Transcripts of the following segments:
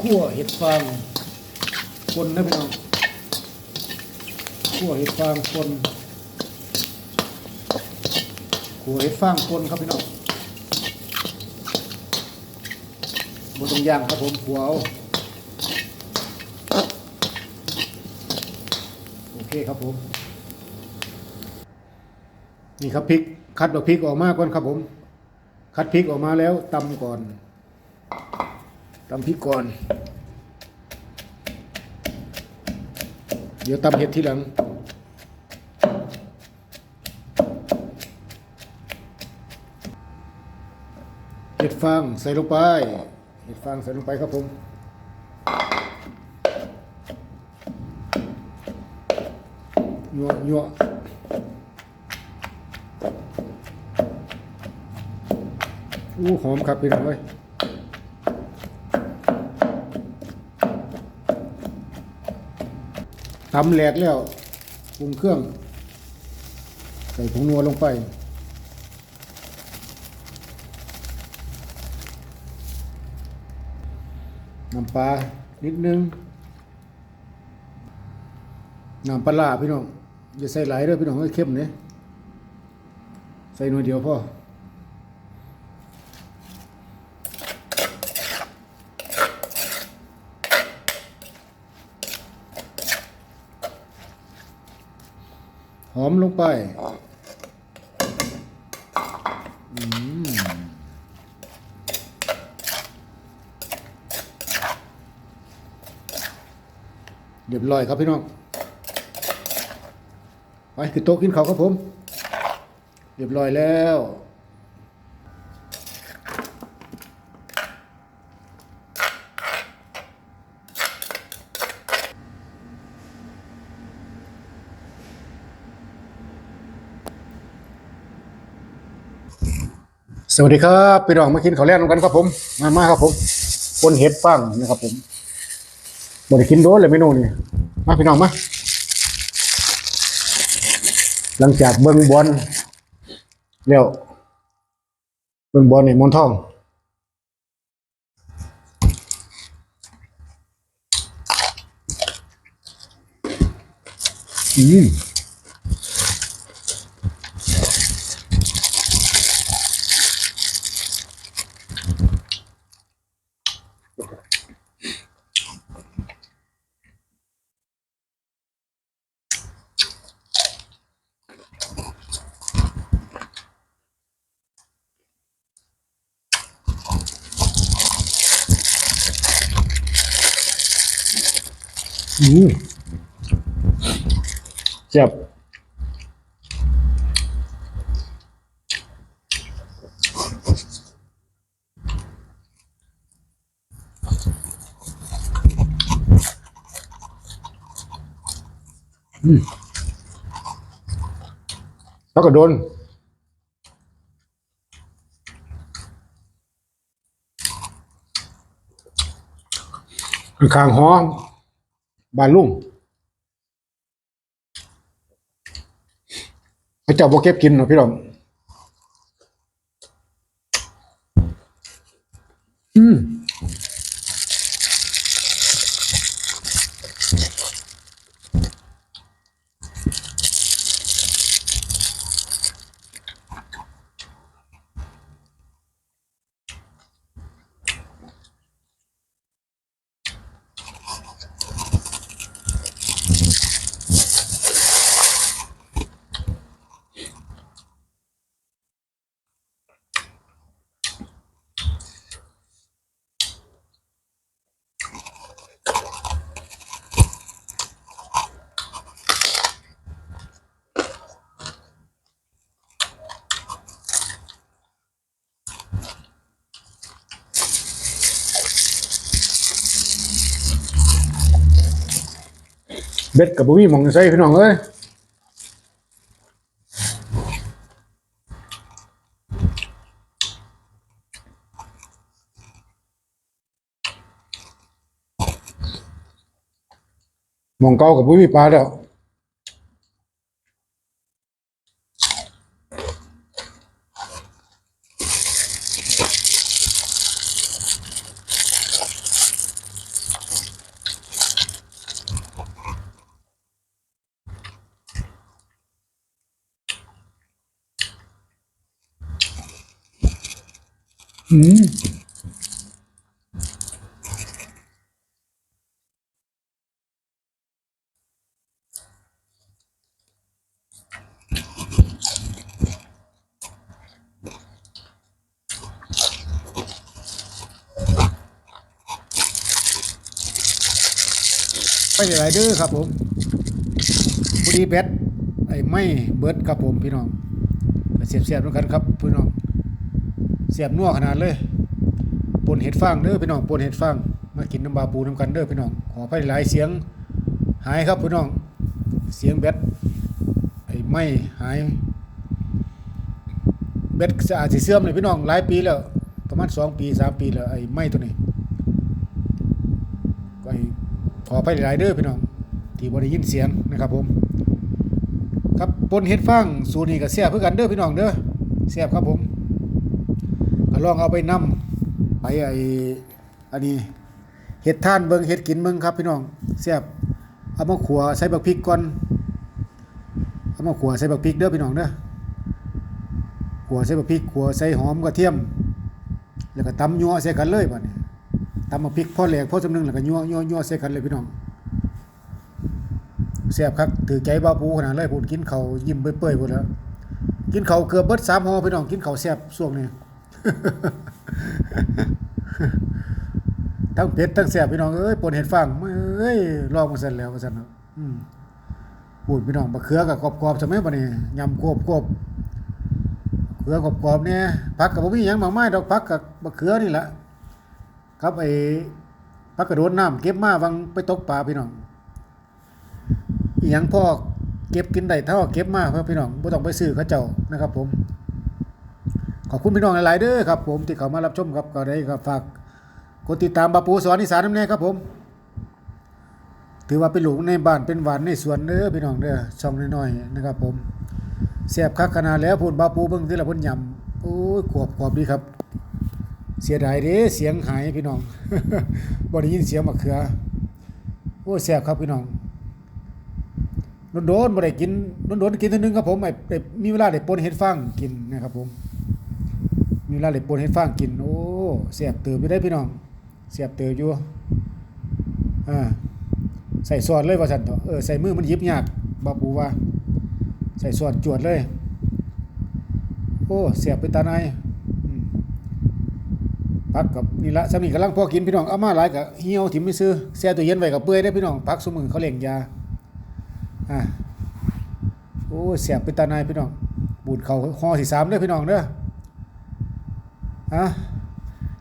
คั่วเห็ดฟางคนนะพี่น้องคั่วเห็ดฟางคนคั่วเห็ดฟางคนครับพี่น้องบนตรงย่างครับผมขัวเอาโอเคครับผม นี่ครับพริก คัดดอกพริกออกมาก่อนครับผม คัดพริกออกมาแล้วตำก่อน ตำพริกก่อน เดี๋ยวตำเห็ดทีหลัง เห็ดฟางใส่ลงไป เห็ดฟางใส่ลงไปครับผมยั่วยั่วอู้หอมครับพี่น้องเอ้ยำแหลกแล้วปรุงเครื่อง ใส่ผงนัวลงไป น้ำปลานิดนึง น้ำปลาร้าพี่น้อง อย่าใส่หลายเด้อพี่น้องให้เข้มเนี่ยใส่หน่อยเดียวพอ อมลงไปเรียบร้อยครับพี่น้อง ไปขึ้นโต๊ะกินข้าวครับผม เรียบร้อยแล้ว สวัสดีครับพี่น้องมากินข้าวแล่นกันครับผม มามาครับผมคนเห็ดฟังนะครับผมบดกินโดนเลยเมนูนี้มาพี่น้องมาหลังจากเบิ่งบอลแล้วเบิ่งบอลในมอนทองอืม อืมเจ็บแล้วก็โดนข้างหอ บ้านลุงเขาเจ้าบ่เก็บกินเนาะพี่น้องอืม เบ็ดกับบุ้มีหมองใส่พี่น้องเอ้ยมองเก้ากับบุ้มีปลาแล้ว อืมไม่ใช่ไรเด้อครับผมพอดีแบตไอ้ไม่เบิดครับผมพี่น้องเสียบเสียบๆด้วยกันครับพี่น้อง สียบนัวขนาดเลยปนเห็ดฟางเด้อพี่น้องปนเห็ดฟางมากินน้ำบาปูน้ำกันเด้อพี่น้องขอไปหลายเสียงหายครับพี่น้องเสียงแบตไอ้ไม่หายแบตอาจจะเสื่อมเลยพี่น้องหลายปีแล้วประมาณสองปีสามปีแล้วไอ้ไม่ตัวนี้ก็ไอ้ขอไปหลายเด้อพี่น้องที่บ่ได้ยินเสียงนะครับผมครับปนเห็ดฟางสูนี้ก็แซ่บเพื่อกันเด้อพี่น้องเด้อแซ่บครับผม ลองเอาไปนำไปไอ้อันนี้เห็ดท่านเบิงเห็ดกินเบิงครับพี่น้องแซ่บเอามาขัวใส่บักพริกก่อนเอามาขัวใส่บักพริกเด้อพี่น้องเด้อขัวใส่บักพริกขัวใส่หอมกระเทียม แล้วก็ตำยัวใส่กันเลยบัดนี้ตำบักพริกพอแหลกพอจำนึงแล้วก็ยัวยัวยัวใส่กันเลยพี่น้องแซ่บครับถือใจบ้าปูขนาดเลยพูดกินเขายิ้มเปื่อยๆหมดแล้วกินเขาเกือบเบิดสามห่อพี่น้องกินเขาแซ่บช่วงนี้ ทั้งเผ็ดทั้งแซ่บพี่น้องเอ้ยปนเห็ดฟางเอ้ยลองมาเสร็จแล้วมาเสร็จแล้วอืมพูดพี่น้องบะเขือกับกรอบๆใช่ไหมบัดนี้ยำควบคบเขือกรอบๆเนี่ยผักกับบ่มีหยังมากมายดอกผักกับบะเขือนี่แหละครับไอ้ผักกระโดดน้ำเก็บมาวังไปตกปลาพี่น้องอีหยังพ่อเก็บกินได้เท่าเก็บมาเพื่อพี่น้องบ่ต้องไปซื้อเขาเจ้านะครับผม ขอบคุณพี่น้องหลาย ๆ เด้อครับผมที่เข้ามารับชมครับก็ได้ก็ฝากกดติดตามบาปูสอนอีสานน้ำแน่ครับผม ถือว่าเป็นหลูกในบ้านเป็นหวานในสวนเด้อพี่น้องเด้อช่องน้อยๆนะครับผมแซ่บคักขนาดแล้วพูดบาปูเบิ่งที่ละพ่นยำโอ้ยขวบขวบดีครับ เสียดายเด้เสียงหายพี่น้องบ่ได้ยินเสียงมะเขือโอ้ยแซ่บครับพี่น้องโดนๆบ่ได้กินโดนๆกินเทีนึงครับผมไอ้ไอ้มีเวลาได้ปนเห็ดฟางกินนะครับผม มีลาเลยปนให้ฟังกิน โอ้เสียบเติมอยู่ได้พี่น้องเสียบเติมอยู่อ่าใส่ซอสเลยว่าซั่นเถอะเออใส่มือมันหยิบยากบ่ปูว่า ใส่ซอสจวดเลย โอ้เสียบไปตาในายพักกับนี่ละสามีกำลังพอกินพี่น้องเอามาหลายก็เหี่ยวถิ่มไม่ซื้อแช่ตู้เย็นไว้กับเปื่อยได้พี่น้องพักสมือเขาเลี้ยงยาอ่าโอ้เสียบไปตาในายพี่น้องบูดเขาห่อสิสามเด้อพี่น้องเด้อ อะ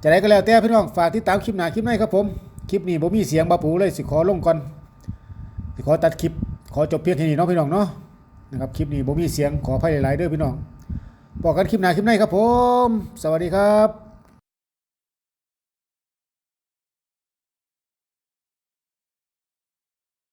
จะได้ก็แล้วแต่พี่น้องฝากติดตามคลิปหน้าคลิปหนครับผม คลิปนี้ผมมีเสียงบาปูเลยสิขอลงก่อนสิขอตัดคลิป ขอจบเพียงแค่นี้เนาะพี่น้องเนาะนะครับคลิปนี้ผมมีเสียงขออภัยหลายๆเด้อพี่น้องบอกกันคลิปหน้าคลิปหนครับผม สวัสดีครับ